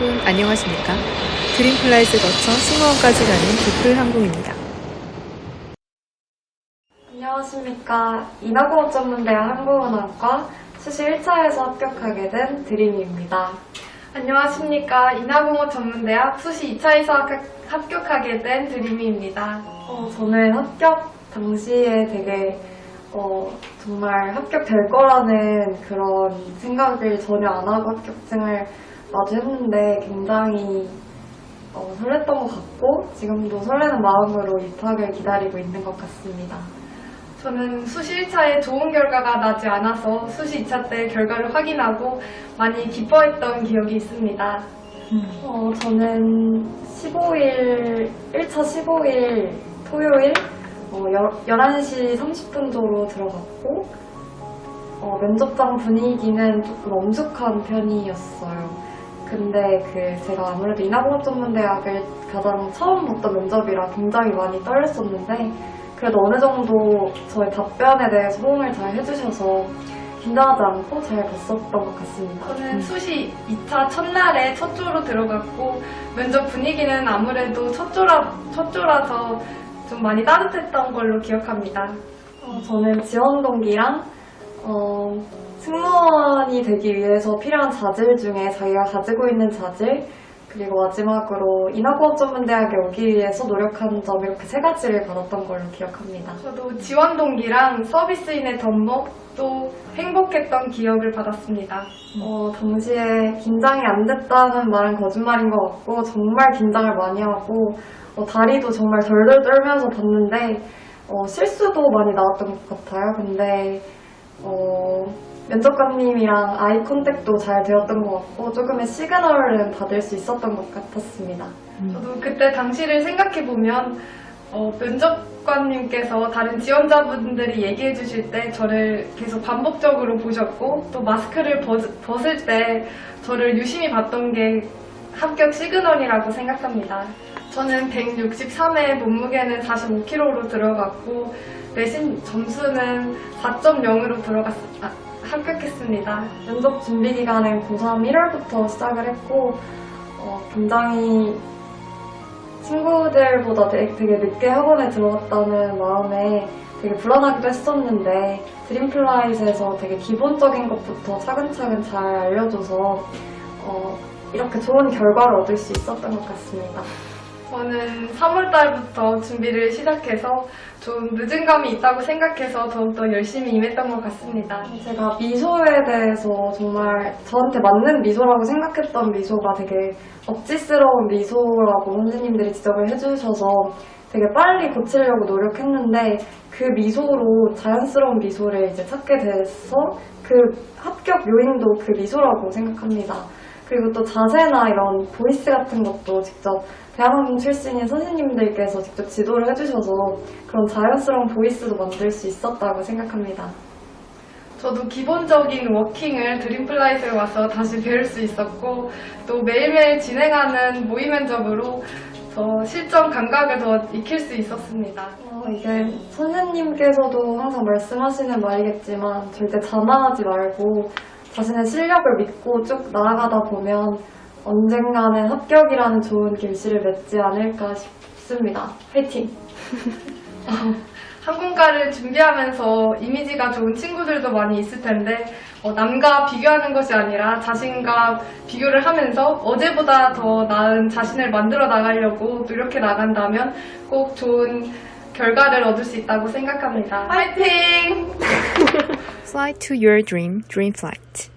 여러분 안녕하십니까? 드림플라이즈 거쳐 승무원까지 가는 도플항공입니다. 안녕하십니까. 인하공업 전문대학 항공운항과 수시 1차에서 합격하게 된 드림입니다. 안녕하십니까. 인하공업 전문대학 수시 2차에서 합격하게 된 드림이입니다. 어, 저는 합격 당시에 되게 어, 정말 합격될 거라는 그런 생각을 전혀 안 하고 합격증을 마주했는데 굉장히 어, 설렜던 것 같고 지금도 설레는 마음으로 입학을 기다리고 있는 것 같습니다. 저는 수시 1차에 좋은 결과가 나지 않아서 수시 2차 때 결과를 확인하고 많이 기뻐했던 기억이 있습니다. 어, 저는 15일, 1차 15일 토요일 어, 11시 30분도로 들어갔고 어, 면접장 분위기는 조금 엄숙한 편이었어요. 근데 그 제가 아무래도 인하공업전문대학을 가장 처음 봤던 면접이라 굉장히 많이 떨렸었는데 그래도 어느 정도 저의 답변에 대해서 호응을 잘 해주셔서 긴장하지 않고 잘 봤었던 것 같습니다. 저는 수시 2차 첫날에 첫 조로 들어갔고 면접 분위기는 아무래도 첫 조라, 첫 조라서 좀 많이 따뜻했던 걸로 기억합니다. 어, 저는 지원 동기랑 어, 승무원이 되기 위해서 필요한 자질 중에 자기가 가지고 있는 자질 그리고 마지막으로 인하공업전문대학에 오기 위해서 노력한 점 이렇게 세 가지를 받았던 걸로 기억합니다. 저도 지원 동기랑 서비스인의 덕목 또 행복했던 기억을 받았습니다. 어, 당시에 긴장이 안 됐다는 말은 거짓말인 것 같고 정말 긴장을 많이 하고 어, 다리도 정말 덜덜 떨면서 봤는데 어, 실수도 많이 나왔던 것 같아요. 근데 어, 면접관님이랑 아이 컨택도 잘 되었던 것 같고 조금의 시그널은 받을 수 있었던 것 같았습니다. 저도 그때 당시를 생각해보면 어, 면접관님께서 다른 지원자분들이 얘기해 주실 때 저를 계속 반복적으로 보셨고 또 마스크를 벗, 벗을 때 저를 유심히 봤던 게 합격 시그널이라고 생각합니다. 저는 163회 몸무게는 45kg로 들어갔고 내신 점수는 4.0으로 들어갔, 아, 합격했습니다. 면접 준비 기간은 고3 1월부터 시작을 했고 어, 굉장히 친구들보다 되게, 되게 늦게 학원에 들어갔다는 마음에 되게 불안하기도 했었는데 드림플라잇에서 되게 기본적인 것부터 차근차근 잘 알려줘서 어, 이렇게 좋은 결과를 얻을 수 있었던 것 같습니다. 저는 3월달부터 준비를 시작해서 좀 늦은 감이 있다고 생각해서 더욱더 열심히 임했던 것 같습니다. 제가 미소에 대해서 정말 저한테 맞는 미소라고 생각했던 미소가 되게 억지스러운 미소라고 선생님들이 지적을 해주셔서 되게 빨리 고치려고 노력했는데 그 미소로 자연스러운 미소를 이제 찾게 돼서 그 합격 요인도 그 미소라고 생각합니다. 그리고 또 자세나 이런 보이스 같은 것도 직접 대한항공 출신인 선생님들께서 직접 지도를 해주셔서 그런 자연스러운 보이스도 만들 수 있었다고 생각합니다. 저도 기본적인 워킹을 드림플라이트에 와서 다시 배울 수 있었고 또 매일매일 진행하는 모의 면접으로 더 실전 감각을 더 익힐 수 있었습니다. 어, 이게 선생님께서도 항상 말씀하시는 말이겠지만 절대 자만하지 말고 자신의 실력을 믿고 쭉 나아가다 보면 언젠가는 합격이라는 좋은 길씨를 맺지 않을까 싶습니다. 화이팅! 항공과를 준비하면서 이미지가 좋은 친구들도 많이 있을 텐데 어, 남과 비교하는 것이 아니라 자신과 비교를 하면서 어제보다 더 나은 자신을 만들어 나가려고 노력해 나간다면 꼭 좋은 결과를 얻을 수 있다고 생각합니다. 화이팅! Fly to your dream, dream flight.